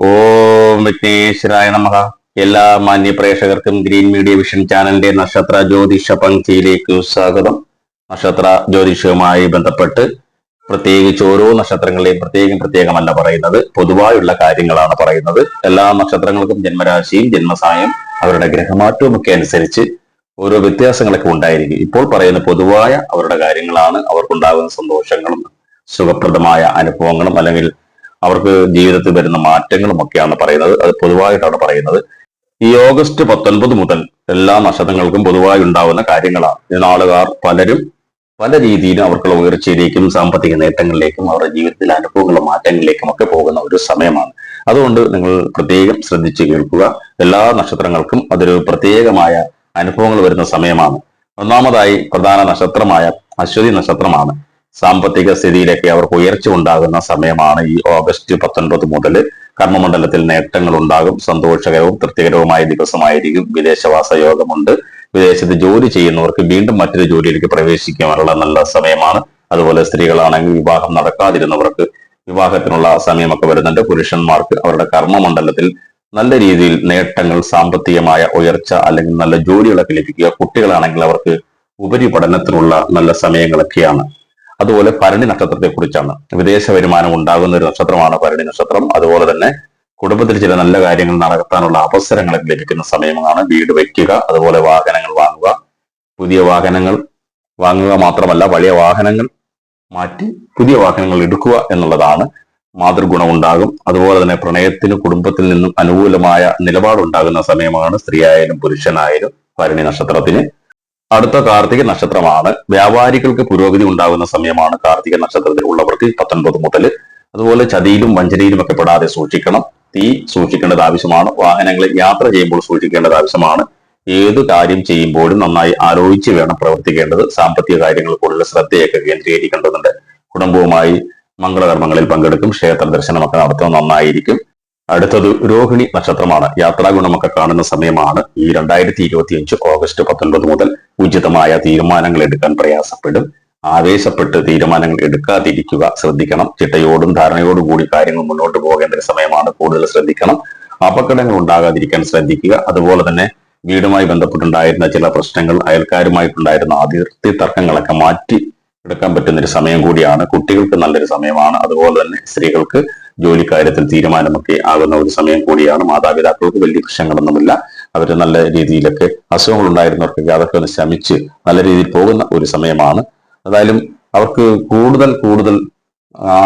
ഓം വിഘ്നേശ്വരായ നമ. എല്ലാ മാന്യ പ്രേക്ഷകർക്കും ഗ്രീൻ മീഡിയ വിഷൻ ചാനലിന്റെ നക്ഷത്ര ജ്യോതിഷ പങ്ക്തിയിലേക്ക് സ്വാഗതം. നക്ഷത്ര ജ്യോതിഷവുമായി ബന്ധപ്പെട്ട് പ്രത്യേകിച്ച് ഓരോ നക്ഷത്രങ്ങളെയും പ്രത്യേകം പ്രത്യേകമല്ല പറയുന്നത്. പൊതുവായുള്ള കാര്യങ്ങളാണ് പറയുന്നത്. എല്ലാ നക്ഷത്രങ്ങൾക്കും ജന്മരാശിയും ജന്മസായം അവരുടെ ഗ്രഹമാറ്റവും ഒക്കെ അനുസരിച്ച് ഓരോ വ്യത്യാസങ്ങളൊക്കെ ഉണ്ടായിരിക്കും. ഇപ്പോൾ പറയുന്ന പൊതുവായ അവരുടെ കാര്യങ്ങളാണ് അവർക്കുണ്ടാകുന്ന സന്തോഷങ്ങളും സുഖപ്രദമായ അനുഭവങ്ങളും അല്ലെങ്കിൽ അവർക്ക് ജീവിതത്തിൽ വരുന്ന മാറ്റങ്ങളും ഒക്കെയാണ് പറയുന്നത്. അത് പൊതുവായിട്ടാണ് പറയുന്നത്. ഈ ഓഗസ്റ്റ് പത്തൊൻപത് മുതൽ എല്ലാ നക്ഷത്രങ്ങൾക്കും പൊതുവായി ഉണ്ടാവുന്ന കാര്യങ്ങളാണ്. നാളുകാർ പലരും പല രീതിയിലും അവർക്കുള്ള ഉയർച്ചയിലേക്കും സാമ്പത്തിക നേട്ടങ്ങളിലേക്കും അവരുടെ ജീവിതത്തിലെ അനുഭവങ്ങളും മാറ്റങ്ങളിലേക്കും ഒക്കെ പോകുന്ന ഒരു സമയമാണ്. അതുകൊണ്ട് നിങ്ങൾ പ്രത്യേകം ശ്രദ്ധിച്ച് കേൾക്കുക. എല്ലാ നക്ഷത്രങ്ങൾക്കും അതൊരു പ്രത്യേകമായ അനുഭവങ്ങൾ വരുന്ന സമയമാണ്. ഒന്നാമതായി പ്രധാന നക്ഷത്രമായ അശ്വതി നക്ഷത്രമാണ്. സാമ്പത്തിക സ്ഥിതിയിലൊക്കെ അവർക്ക് ഉയർച്ച ഉണ്ടാകുന്ന സമയമാണ് ഈ ഓഗസ്റ്റ് പത്തൊൻപത് മുതൽ കർമ്മമണ്ഡലത്തിൽ നേട്ടങ്ങൾ ഉണ്ടാകും. സന്തോഷകരവും തൃപ്തികരവുമായ ദിവസമായിരിക്കും. വിദേശവാസ യോഗമുണ്ട്. വിദേശത്ത് ജോലി ചെയ്യുന്നവർക്ക് വീണ്ടും മറ്റൊരു ജോലിയിലേക്ക് പ്രവേശിക്കാനുള്ള നല്ല സമയമാണ്. അതുപോലെ സ്ത്രീകളാണെങ്കിൽ വിവാഹം നടക്കാതിരുന്നവർക്ക് വിവാഹത്തിനുള്ള സമയമൊക്കെ വരുന്നുണ്ട്. പുരുഷന്മാർക്ക് അവരുടെ കർമ്മമണ്ഡലത്തിൽ നല്ല രീതിയിൽ നേട്ടങ്ങൾ സാമ്പത്തികമായ ഉയർച്ച അല്ലെങ്കിൽ നല്ല ജോലികളൊക്കെ ലഭിക്കുക കുട്ടികളാണെങ്കിൽ അവർക്ക് ഉപരിപഠനത്തിനുള്ള നല്ല സമയങ്ങളൊക്കെയാണ്. അതുപോലെ ഭരണി നക്ഷത്രത്തെക്കുറിച്ചാണ്. വിദേശ വരുമാനം ഉണ്ടാകുന്ന ഒരു നക്ഷത്രമാണ് ഭരണി നക്ഷത്രം. അതുപോലെ തന്നെ കുടുംബത്തിൽ ചില നല്ല കാര്യങ്ങൾ നടത്താനുള്ള അവസരങ്ങളൊക്കെ ലഭിക്കുന്ന സമയമാണ് വീട് വയ്ക്കുക അതുപോലെ വാഹനങ്ങൾ വാങ്ങുക. പുതിയ വാഹനങ്ങൾ വാങ്ങുക മാത്രമല്ല പഴയ വാഹനങ്ങൾ മാറ്റി പുതിയ വാഹനങ്ങൾ എടുക്കുക എന്നുള്ളതാണ് മാതൃഗുണം ഉണ്ടാകും അതുപോലെ തന്നെ പ്രണയത്തിന് കുടുംബത്തിൽ നിന്നും അനുകൂലമായ നിലപാടുണ്ടാകുന്ന സമയമാണ് സ്ത്രീയായാലും പുരുഷനായാലും ഭരണി നക്ഷത്രത്തിന് അടുത്ത കാർത്തിക നക്ഷത്രമാണ്. വ്യാപാരികൾക്ക് പുരോഗതി ഉണ്ടാകുന്ന സമയമാണ് കാർത്തിക നക്ഷത്രത്തിൽ ഉള്ളവർക്ക് പത്തൊൻപത് മുതൽ. അതുപോലെ ചതിയിലും വഞ്ചനയിലും ഒക്കെ പെടാതെ സൂക്ഷിക്കണം. തീ സൂക്ഷിക്കേണ്ടത് ആവശ്യമാണ്. വാഹനങ്ങളിൽ യാത്ര ചെയ്യുമ്പോൾ സൂക്ഷിക്കേണ്ടത് ആവശ്യമാണ്. ഏത് കാര്യം ചെയ്യുമ്പോഴും നന്നായി ആലോചിച്ച് വേണം പ്രവർത്തിക്കേണ്ടത്. സാമ്പത്തിക കാര്യങ്ങൾ കൂടുതൽ ശ്രദ്ധയൊക്കെ കേന്ദ്രീകരിക്കേണ്ടതുണ്ട്. കുടുംബവുമായി മംഗളകർമ്മങ്ങളിൽ പങ്കെടുക്കും. ക്ഷേത്ര ദർശനമൊക്കെ നടത്തുന്നത് നന്നായിരിക്കും. അടുത്തത് രോഹിണി നക്ഷത്രമാണ്. യാത്രാ ഗുണമൊക്കെ കാണുന്ന സമയമാണ് ഈ രണ്ടായിരത്തി ഇരുപത്തി അഞ്ച് ഓഗസ്റ്റ് പത്തൊൻപത് മുതൽ ഉചിതമായ തീരുമാനങ്ങൾ എടുക്കാൻ പ്രയാസപ്പെടും. ആവേശപ്പെട്ട് തീരുമാനങ്ങൾ എടുക്കാതിരിക്കുക ശ്രദ്ധിക്കണം. ചിട്ടയോടും ധാരണയോടും കൂടി കാര്യങ്ങൾ മുന്നോട്ട് പോകേണ്ട ഒരു സമയമാണ് കൂടുതൽ ശ്രദ്ധിക്കണം. അപകടങ്ങൾ ഉണ്ടാകാതിരിക്കാൻ ശ്രദ്ധിക്കുക. അതുപോലെ തന്നെ വീടുമായി ബന്ധപ്പെട്ടുണ്ടായിരുന്ന ചില പ്രശ്നങ്ങൾ അയൽക്കാരുമായിട്ടുണ്ടായിരുന്ന അതിർത്തി തർക്കങ്ങളൊക്കെ മാറ്റി എടുക്കാൻ പറ്റുന്ന ഒരു സമയം കൂടിയാണ്. കുട്ടികൾക്ക് നല്ലൊരു സമയമാണ്. അതുപോലെ തന്നെ സ്ത്രീകൾക്ക് ജോലി കാര്യത്തിൽ തീരുമാനമൊക്കെ ആകുന്ന ഒരു സമയം കൂടിയാണ് മാതാപിതാക്കൾക്ക് വലിയ പ്രശ്നങ്ങളൊന്നുമില്ല. അവർ നല്ല രീതിയിലൊക്കെ അസുഖങ്ങൾ ഉണ്ടായിരുന്നവർക്കൊക്കെ അതൊക്കെ ഒന്ന് ശമിച്ച് നല്ല രീതിയിൽ പോകുന്ന ഒരു സമയമാണ്. എന്തായാലും അവർക്ക് കൂടുതൽ കൂടുതൽ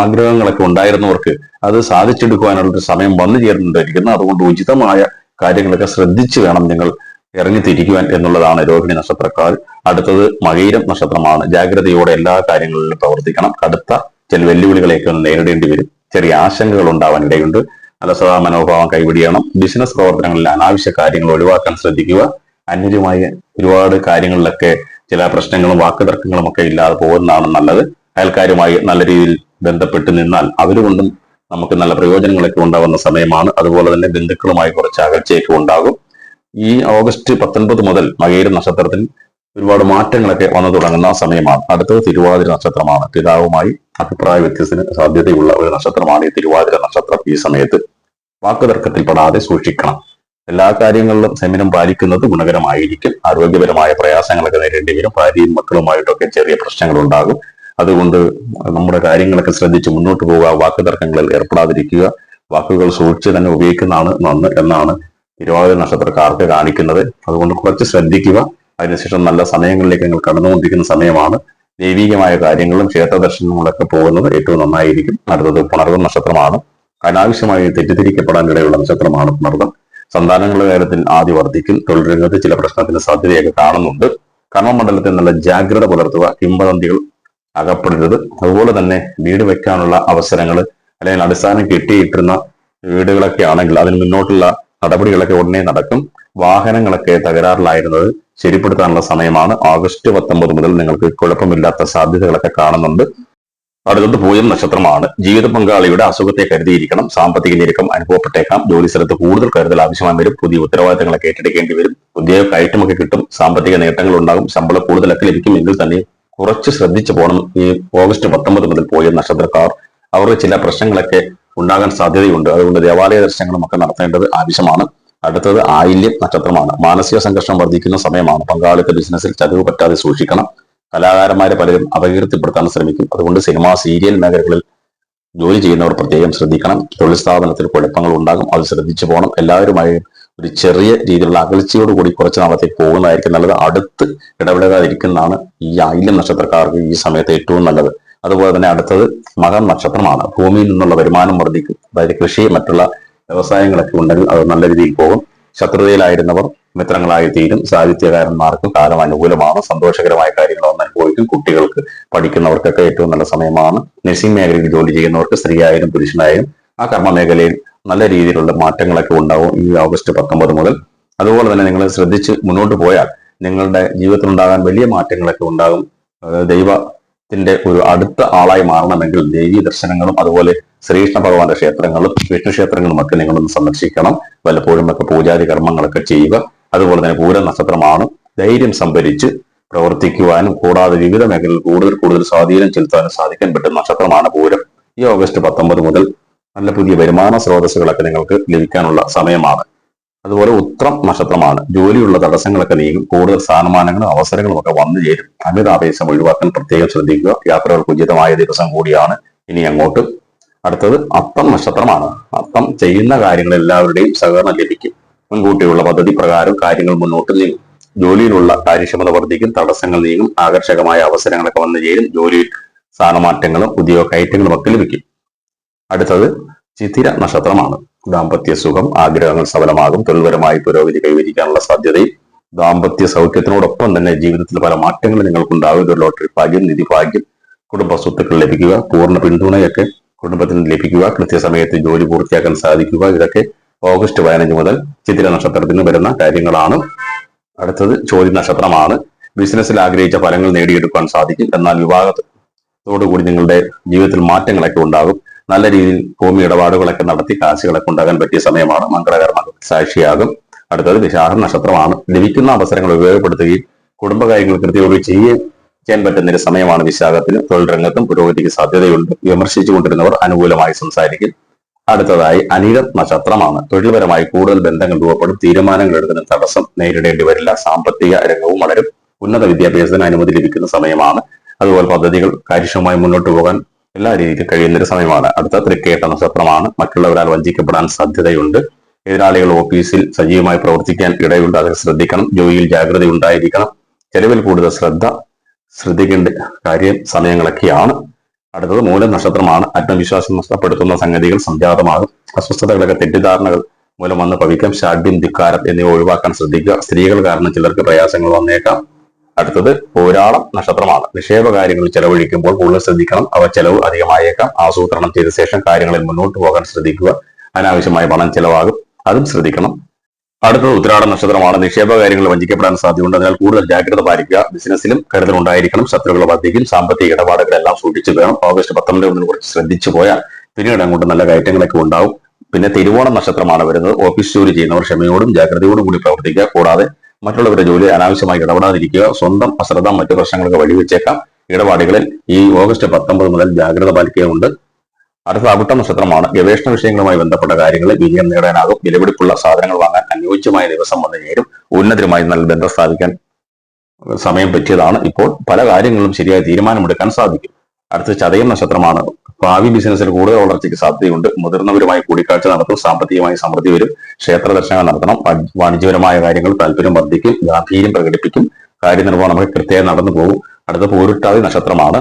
ആഗ്രഹങ്ങളൊക്കെ ഉണ്ടായിരുന്നവർക്ക് അത് സാധിച്ചെടുക്കുവാനുള്ള ഒരു സമയം വന്നു ചേർന്നിരിക്കുന്നു. അതുകൊണ്ട് ഉചിതമായ കാര്യങ്ങളൊക്കെ ശ്രദ്ധിച്ചു വേണം നിങ്ങൾ ഇറങ്ങിത്തിരിക്കുവാൻ എന്നുള്ളതാണ് രോഹിണി നക്ഷത്രക്കാർ. അടുത്തത് മകീരം നക്ഷത്രമാണ്. ജാഗ്രതയോടെ എല്ലാ കാര്യങ്ങളിലും പ്രവർത്തിക്കണം. കടുത്ത ചില വെല്ലുവിളികളെയൊക്കെ ഒന്ന് നേരിടേണ്ടി വരും. ചെറിയ ആശങ്കകൾ ഉണ്ടാവാൻ ഇടയുണ്ട്. അലസതാ മനോഭാവം കൈവിടിയണം ബിസിനസ് പ്രവർത്തനങ്ങളിൽ അനാവശ്യ കാര്യങ്ങൾ ഒഴിവാക്കാൻ ശ്രദ്ധിക്കുക. അന്യരുമായ ഒരുപാട് കാര്യങ്ങളിലൊക്കെ ചില പ്രശ്നങ്ങളും വാക്കുതർക്കങ്ങളും ഒക്കെ ഇല്ലാതെ പോകുന്നതാണ് നല്ലത്. അയൽക്കാരുമായി നല്ല രീതിയിൽ ബന്ധപ്പെട്ട് നിന്നാൽ അവരുകൊണ്ടും നമുക്ക് നല്ല പ്രയോജനങ്ങളൊക്കെ ഉണ്ടാവുന്ന സമയമാണ്. അതുപോലെ തന്നെ ബന്ധുക്കളുമായി കുറച്ച് അകൽച്ചയൊക്കെ ഉണ്ടാകും. ഈ ഓഗസ്റ്റ് പത്തൊൻപത് മുതൽ മകയിര നക്ഷത്രത്തിൽ ഒരുപാട് മാറ്റങ്ങളൊക്കെ വന്നു തുടങ്ങുന്ന സമയമാണ്. അടുത്തത് തിരുവാതിര നക്ഷത്രമാണ്. പിതാവുമായി അഭിപ്രായ വ്യത്യസ്തത്തിന് സാധ്യതയുള്ള ഒരു നക്ഷത്രമാണ് ഈ തിരുവാതിര നക്ഷത്രം ഈ സമയത്ത്. വാക്കുതർക്കത്തിൽ പെടാതെ സൂക്ഷിക്കണം. എല്ലാ കാര്യങ്ങളിലും സെമിനം പാലിക്കുന്നത് ഗുണകരമായിരിക്കും. ആരോഗ്യപരമായ പ്രയാസങ്ങളൊക്കെ നേരിടേണ്ടി വരും. ഭാര്യയും മക്കളുമായിട്ടൊക്കെ ചെറിയ പ്രശ്നങ്ങൾ ഉണ്ടാകും അതുകൊണ്ട് നമ്മുടെ കാര്യങ്ങളൊക്കെ ശ്രദ്ധിച്ച് മുന്നോട്ട് പോവുക. വാക്കുതർക്കങ്ങളിൽ ഏർപ്പെടാതിരിക്കുക. വാക്കുകൾ സൂക്ഷിച്ച് തന്നെ ഉപയോഗിക്കുന്നതാണ് നന്ന് എന്നാണ് തിരുവാതിര നക്ഷത്രക്കാർക്ക് കാണിക്കുന്നത്. അതുകൊണ്ട് കുറച്ച് ശ്രദ്ധിക്കുക. അതിനുശേഷം നല്ല സമയങ്ങളിലേക്ക് നിങ്ങൾ കടന്നുകൊണ്ടിരിക്കുന്ന സമയമാണ്. ദൈവികമായ കാര്യങ്ങളും ക്ഷേത്ര ദർശനങ്ങളൊക്കെ പോകുന്നത് ഏറ്റവും നന്നായിരിക്കും. അടുത്തത് പുണർവം നക്ഷത്രമാണ്. അനാവശ്യമായി തെറ്റിദ്ധരിക്കപ്പെടാൻ ഇടയുള്ള നക്ഷത്രമാണ് പുണർവം സന്താനങ്ങളുടെ കാര്യത്തിൽ ആദ്യ വർദ്ധിക്കും. തൊഴിൽ രംഗത്ത് ചില പ്രശ്നത്തിന് സാധ്യതയൊക്കെ കാണുന്നുണ്ട്. കർമ്മമണ്ഡലത്തിൽ നല്ല ജാഗ്രത പുലർത്തുക കിംവദന്തികൾ അകപ്പെടരുത്. അതുപോലെ തന്നെ വീട് വെക്കാനുള്ള അവസരങ്ങൾ അല്ലെങ്കിൽ അടിസ്ഥാനം കെട്ടിയിട്ടിരുന്ന വീടുകളൊക്കെ ആണെങ്കിൽ അതിന് മുന്നോട്ടുള്ള നടപടികളൊക്കെ ഉടനെ നടക്കും. വാഹനങ്ങളൊക്കെ തകരാറിലായിരുന്നത് ശരിപ്പെടുത്താനുള്ള സമയമാണ്. ഓഗസ്റ്റ് പത്തൊമ്പത് മുതൽ നിങ്ങൾക്ക് കുഴപ്പമില്ലാത്ത സാധ്യതകളൊക്കെ കാണുന്നുണ്ട്. അടുത്തത് പൂയം നക്ഷത്രമാണ്. ജീവിത പങ്കാളിയുടെ അസുഖത്തെ കരുതിയിരിക്കണം. സാമ്പത്തിക ഞെരുക്കം അനുഭവപ്പെട്ടേക്കാം. ജോലി സ്ഥലത്ത് കൂടുതൽ കരുതൽ ആവശ്യമായി വരും. പുതിയ ഉത്തരവാദിത്തങ്ങളൊക്കെ ഏറ്റെടുക്കേണ്ടി വരും. ഉദ്യോഗ കയറ്റമൊക്കെ കിട്ടും. സാമ്പത്തിക നേട്ടങ്ങൾ ഉണ്ടാകും. ശമ്പളം കൂടുതലൊക്കെ ലഭിക്കും. എങ്കിൽ തന്നെ കുറച്ച് ശ്രദ്ധിച്ചു പോകണം. ഈ ഓഗസ്റ്റ് പത്തൊമ്പത് മുതൽ പോയ നക്ഷത്രക്കാർ. അവരുടെ ചില പ്രശ്നങ്ങളൊക്കെ ഉണ്ടാകാൻ സാധ്യതയുണ്ട്. അതുകൊണ്ട് ദേവാലയ ദർശനങ്ങളും ഒക്കെ നടത്തേണ്ടത് ആവശ്യമാണ്. അടുത്തത് ആയില്യം നക്ഷത്രമാണ്. മാനസിക സംഘർഷം വർദ്ധിക്കുന്ന സമയമാണ് പങ്കാളിത്ത ബിസിനസ്സിൽ ചതിവ് പറ്റാതെ സൂക്ഷിക്കണം. കലാകാരന്മാരെ പലരും അപകീർത്തിപ്പെടുത്താൻ ശ്രമിക്കും. അതുകൊണ്ട് സിനിമ സീരിയൽ മേഖലകളിൽ ജോലി ചെയ്യുന്നവർ പ്രത്യേകം ശ്രദ്ധിക്കണം. തൊഴിൽ സ്ഥാപനത്തിൽ കുഴപ്പങ്ങൾ ഉണ്ടാകും. അത് ശ്രദ്ധിച്ചു പോകണം. എല്ലാവരുമായി ഒരു ചെറിയ രീതിയിലുള്ള അകൽച്ചയോട് കൂടി കുറച്ച് നാളത്തേക്ക് പോകുന്നതായിരിക്കും നല്ലത്. അടുത്ത് ഇടപെടാതിരിക്കുന്നതാണ് ഈ ആയില്യം നക്ഷത്രക്കാർക്ക് ഈ സമയത്ത് ഏറ്റവും നല്ലത്. അതുപോലെ തന്നെ അടുത്തത് മകം നക്ഷത്രമാണ്. ഭൂമിയിൽ നിന്നുള്ള വരുമാനം വർദ്ധിക്കും. അതായത് കൃഷി മറ്റുള്ള വ്യവസായങ്ങളൊക്കെ ഉണ്ടെങ്കിൽ അത് നല്ല രീതിയിൽ പോകും. ശത്രുതയിലായിരുന്നവർ മിത്രങ്ങളായി തീരും സാഹിത്യകാരന്മാർക്ക് കാലം അനുകൂലമാണ്. സന്തോഷകരമായ കാര്യങ്ങൾ വന്ന് അനുഭവിക്കും. കുട്ടികൾക്ക് പഠിക്കുന്നവർക്കൊക്കെ ഏറ്റവും നല്ല സമയമാണ്. നഴ്സിംഗ് മേഖലയിൽ ജോലി ചെയ്യുന്നവർക്ക് സ്ത്രീയായാലും പുരുഷനായാലും ആ കർമ്മ മേഖലയിൽ നല്ല രീതിയിലുള്ള മാറ്റങ്ങളൊക്കെ ഉണ്ടാവും ഈ ഓഗസ്റ്റ് പത്തൊമ്പത് മുതൽ. അതുപോലെ തന്നെ നിങ്ങൾ ശ്രദ്ധിച്ച് മുന്നോട്ട് പോയാൽ നിങ്ങളുടെ ജീവിതത്തിൽ ഉണ്ടാകാൻ വലിയ മാറ്റങ്ങളൊക്കെ ഉണ്ടാകും. അതായത് ദൈവത്തിന്റെ ഒരു അടുത്ത ആളായി മാറണമെങ്കിൽ ദേവീ ദർശനങ്ങളും അതുപോലെ ശ്രീകൃഷ്ണ ഭഗവാന്റെ ക്ഷേത്രങ്ങളും വിഷ്ണു ക്ഷേത്രങ്ങളും ഒക്കെ നിങ്ങളൊന്ന് സന്ദർശിക്കണം. വല്ലപ്പോഴും ഒക്കെ പൂജാതി കർമ്മങ്ങളൊക്കെ ചെയ്യുക. അതുപോലെ തന്നെ പൂര നക്ഷത്രമാണ് ധൈര്യം സംഭരിച്ച് പ്രവർത്തിക്കുവാനും കൂടാതെ വിവിധ മേഖലകളിൽ കൂടുതൽ കൂടുതൽ സ്വാധീനം ചെലുത്താനും സാധിക്കാൻ പറ്റുന്ന നക്ഷത്രമാണ് പൂരം. ഈ ഓഗസ്റ്റ് പത്തൊമ്പത് മുതൽ നല്ല പുതിയ വരുമാന സ്രോതസ്സുകളൊക്കെ നിങ്ങൾക്ക് ലഭിക്കാനുള്ള സമയമാണ്. അതുപോലെ ഉത്രം നക്ഷത്രമാണ്. ജോലിയുള്ള തടസ്സങ്ങളൊക്കെ നീങ്ങും. കൂടുതൽ സ്ഥാനമാനങ്ങളും അവസരങ്ങളും ഒക്കെ വന്നു ചേരും. അമിതാവേശം ഒഴിവാക്കാൻ പ്രത്യേകം ശ്രദ്ധിക്കുക. യാത്രകൾക്ക് ഉചിതമായ ദിവസം കൂടിയാണ്. ഇനി അങ്ങോട്ട് അടുത്തത് അത്തം നക്ഷത്രമാണ്. അത്തം ചെയ്യുന്ന കാര്യങ്ങൾ എല്ലാവരുടെയും സഹകരണം ലഭിക്കും. മുൻകൂട്ടിയുള്ള പദ്ധതി പ്രകാരം കാര്യങ്ങൾ മുന്നോട്ട് നീങ്ങും. ജോലിയിലുള്ള കാര്യക്ഷമത വർദ്ധിക്കും. തടസ്സങ്ങൾ നീങ്ങും. ആകർഷകമായ അവസരങ്ങളൊക്കെ വന്നു ചേരും. ജോലിയിൽ സ്ഥാനമാറ്റങ്ങളും പുതിയ കയറ്റങ്ങളും ഒക്കെ ലഭിക്കും. അടുത്തത് ചിത്തിര നക്ഷത്രമാണ്. ദാമ്പത്യ സുഖം ആഗ്രഹങ്ങൾ സഫലമാകും തൊഴിൽപരമായി പുരോഗതി കൈവരിക്കാനുള്ള സാധ്യതയും ദാമ്പത്യ സൗഖ്യത്തിനോടൊപ്പം തന്നെ ജീവിതത്തിൽ പല മാറ്റങ്ങളും നിങ്ങൾക്കുണ്ടാകും. ഒരു ലോട്ടറി ഭാഗ്യം നിധി ഭാഗ്യം കുടുംബ സ്വത്തുക്കൾ ലഭിക്കുക പൂർണ പിന്തുണയൊക്കെ കുടുംബത്തിന് ലഭിക്കുക കൃത്യസമയത്ത് ജോലി പൂർത്തിയാക്കാൻ സാധിക്കുക. ഇതൊക്കെ ഓഗസ്റ്റ് പതിനഞ്ച് മുതൽ ചിത്തിര നക്ഷത്രത്തിന് വരുന്ന കാര്യങ്ങളാണ്. അടുത്തത് ചോദ്യ നക്ഷത്രമാണ്. ബിസിനസ്സിൽ ആഗ്രഹിച്ച ഫലങ്ങൾ നേടിയെടുക്കാൻ സാധിക്കും. എന്നാൽ വിവാഹത്തോടുകൂടി നിങ്ങളുടെ ജീവിതത്തിൽ മാറ്റങ്ങളൊക്കെ ഉണ്ടാകും. നല്ല രീതിയിൽ ഭൂമി ഇടപാടുകളൊക്കെ നടത്തി കാശുകളൊക്കെ ഉണ്ടാകാൻ പറ്റിയ സമയമാണ് മംഗളകർമ്മ സാക്ഷിയാകും. അടുത്തത് വിശാഖ നക്ഷത്രമാണ്. ലഭിക്കുന്ന അവസരങ്ങൾ ഉപയോഗപ്പെടുത്തുകയും കുടുംബകാര്യങ്ങൾ കൃത്യമായി ചെയ്യുകയും ചെയ്യാൻ പറ്റുന്ന ഒരു സമയമാണ് വിശാഖത്തിന് തൊഴിൽ രംഗത്തും പുരോഗതിക്ക് സാധ്യതയുണ്ട്. വിമർശിച്ചുകൊണ്ടിരുന്നവർ അനുകൂലമായി സംസാരിക്കും. അടുത്തതായി അനിത നക്ഷത്രമാണ്. തൊഴിൽപരമായി കൂടുതൽ ബന്ധങ്ങൾ രൂപപ്പെടും. തീരുമാനങ്ങൾ എടുക്കുന്ന തടസ്സം നേരിടേണ്ടി വരില്ല. സാമ്പത്തിക രംഗവും വളരും. ഉന്നത വിദ്യാഭ്യാസത്തിന് അനുമതി ലഭിക്കുന്ന സമയമാണ്. അതുപോലെ പദ്ധതികൾ കാര്യക്ഷമമായി മുന്നോട്ട് പോകാൻ എല്ലാ രീതിയിലും കഴിയുന്ന ഒരു സമയമാണ്. അടുത്ത തൃക്കേട്ട നക്ഷത്രമാണ് മറ്റുള്ളവരാൽ വഞ്ചിക്കപ്പെടാൻ സാധ്യതയുണ്ട്. എതിരാളികൾ ഓഫീസിൽ സജീവമായി പ്രവർത്തിക്കാൻ ഇടയുണ്ട്. അതിൽ ശ്രദ്ധിക്കണം. ജോലിയിൽ ജാഗ്രത ഉണ്ടായിരിക്കണം. ചെലവിൽ കൂടുതൽ ശ്രദ്ധ ശ്രദ്ധിക്കേണ്ട കാര്യം സമയങ്ങളൊക്കെയാണ്. അടുത്തത് മൂലം നക്ഷത്രമാണ്. ആത്മവിശ്വാസം നഷ്ടപ്പെടുത്തുന്ന സംഗതികൾ സംജാതമാകും. അസ്വസ്ഥതകളൊക്കെ തെറ്റിദ്ധാരണകൾ മൂലം വന്ന് ഭവിക്കാം. ഷാഡ്യം ധിക്കാരം എന്നിവ ഒഴിവാക്കാൻ ശ്രദ്ധിക്കുക. സ്ത്രീകൾ കാരണം ചിലർക്ക് പ്രയാസങ്ങൾ വന്നേക്കാം. അടുത്തത് പോരാളം നക്ഷത്രമാണ്. നിക്ഷേപ കാര്യങ്ങൾ ചെലവഴിക്കുമ്പോൾ കൂടുതൽ ശ്രദ്ധിക്കണം. അവ ചെലവ് അധികമായേക്കാം. ആസൂത്രണം ചെയ്ത ശേഷം കാര്യങ്ങളിൽ മുന്നോട്ട് പോകാൻ ശ്രദ്ധിക്കുക. അനാവശ്യമായ പണം ചെലവാകും. അതും ശ്രദ്ധിക്കണം. അടുത്തത് ഉത്തരാട നക്ഷത്രമാണ്. നിക്ഷേപ കാര്യങ്ങൾ വഞ്ചിക്കപ്പെടാൻ സാധ്യതയുണ്ട്. അതിനാൽ കൂടുതൽ ജാഗ്രത പാലിക്കുക. ബിസിനസ്സിലും കരുതൽ ഉണ്ടായിരിക്കണം ശത്രുക്കൾ വർദ്ധിക്കും. സാമ്പത്തിക ഇടപാടുകളെല്ലാം സൂക്ഷിച്ചു വേണം. ഓഗസ്റ്റ് പത്തൊമ്പത് ഒന്നിനെ കുറിച്ച് ശ്രദ്ധിച്ചു പോയാൽ പിന്നീട് അങ്ങോട്ട് നല്ല കയറ്റങ്ങളൊക്കെ ഉണ്ടാവും. പിന്നെ തിരുവോണം നക്ഷത്രമാണ് വരുന്നത്. ഓഫീസ് ജോലി ചെയ്യുന്നവർ ക്ഷമയോടും ജാഗ്രതയോടും കൂടി പ്രവർത്തിക്കുക. കൂടാതെ മറ്റുള്ളവരുടെ ജോലി അനാവശ്യമായി ഇടപെടാതിരിക്കുക സ്വന്തം അശ്രദ്ധ മറ്റു പ്രശ്നങ്ങൾക്ക് വഴിവെച്ചേക്കാം. ഇടപാടുകളിൽ ഈ ഓഗസ്റ്റ് പത്തൊമ്പത് മുതൽ ജാഗ്രത പാലിക്കുകയുണ്ട് അടുത്ത അവിട്ട നക്ഷത്രമാണ്. ഗവേഷണ വിഷയങ്ങളുമായി ബന്ധപ്പെട്ട കാര്യങ്ങളിൽ വിജയം നേടാനാകും. വിലപിടിപ്പുള്ള സാധനങ്ങൾ വാങ്ങാൻ അനുയോജ്യമായ ദിവസം വന്നു ചേരും. ഉന്നതരുമായി നല്ല ബന്ധം സ്ഥാപിക്കാൻ സമയം പറ്റിയതാണ് ഇപ്പോൾ. പല കാര്യങ്ങളും ശരിയായ തീരുമാനമെടുക്കാൻ സാധിക്കും. അടുത്ത ചതയം നക്ഷത്രമാണ് ഭാവി ബിസിനസ്സിൽ കൂടുതൽ വളർച്ചയ്ക്ക് സാധ്യതയുണ്ട്. മുതിർന്നവരുമായി കൂടിക്കാഴ്ച നടത്തും സാമ്പത്തികമായി സമൃദ്ധി വരും ക്ഷേത്ര ദർശനങ്ങൾ നടത്തണം വാണിജ്യപരമായ കാര്യങ്ങൾ താല്പര്യം വർദ്ധിക്കും ഗാംഭീര്യം പ്രകടിപ്പിക്കും കാര്യനിർവഹണം കൃത്യമായി നടന്നു പോകും. അടുത്ത പൂരുട്ടാതി നക്ഷത്രമാണ്.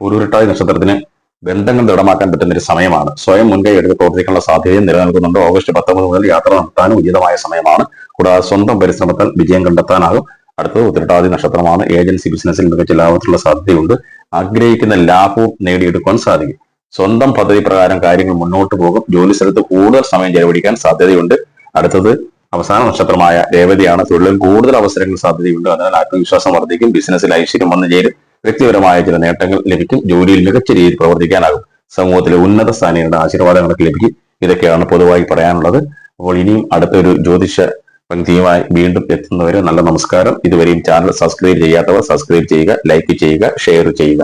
പൂരുരുട്ടാതി നക്ഷത്രത്തിന് ബന്ധങ്ങൾ ദൃഢമാക്കാൻ പറ്റുന്ന ഒരു സമയമാണ്. സ്വയം മുൻകൈ എടുത്ത് പ്രവർത്തിക്കാനുള്ള സാധ്യതയും നിലനിൽക്കുന്നുണ്ട്. ഓഗസ്റ്റ് പത്തൊമ്പത് മുതൽ യാത്ര നടത്താനും ഉചിതമായ സമയമാണ്. കൂടാതെ സ്വന്തം പരിശ്രമത്താൽ വിജയം കണ്ടെത്താനാകും. അടുത്തത് ഉത്തരട്ടാതി നക്ഷത്രമാണ്. ഏജൻസി ബിസിനസ്സിൽ മികച്ച ലാഭത്തിലുള്ള സാധ്യതയുണ്ട്. ആഗ്രഹിക്കുന്ന ലാഭവും നേടിയെടുക്കാൻ സാധിക്കും. സ്വന്തം പദ്ധതി പ്രകാരം കാര്യങ്ങൾ മുന്നോട്ട് പോകും. ജോലി സ്ഥലത്ത് കൂടുതൽ സമയം ചെലവഴിക്കാൻ സാധ്യതയുണ്ട്. അടുത്തത് അവസാന നക്ഷത്രമായ രേവതിയാണ്. തൊഴിലിൽ കൂടുതൽ അവസരങ്ങൾ സാധ്യതയുണ്ട്. അതിനാൽ ആത്മവിശ്വാസം വർദ്ധിക്കും. ബിസിനസ്സിൽ ഐശ്വര്യം വന്നു ചേരും. വ്യക്തിപരമായ ചില നേട്ടങ്ങൾ ലഭിക്കും. ജോലിയിൽ മികച്ച രീതിയിൽ പ്രവർത്തിക്കാനാകും. സമൂഹത്തിലെ ഉന്നത സ്ഥാനീയരുടെ ആശീർവാദങ്ങളൊക്കെ ലഭിക്കും. ഇതൊക്കെയാണ് പൊതുവായി പറയാനുള്ളത്. അപ്പോൾ ഇനിയും അടുത്തൊരു ജ്യോതിഷ പങ്ക്തിയുമായി വീണ്ടും എത്തുന്നവരെ നല്ല നമസ്കാരം. ഇതുവരെയും ചാനൽ സബ്സ്ക്രൈബ് ചെയ്യാത്തവർ സബ്സ്ക്രൈബ് ചെയ്യുക ലൈക്ക് ചെയ്യുക ഷെയർ ചെയ്യുക.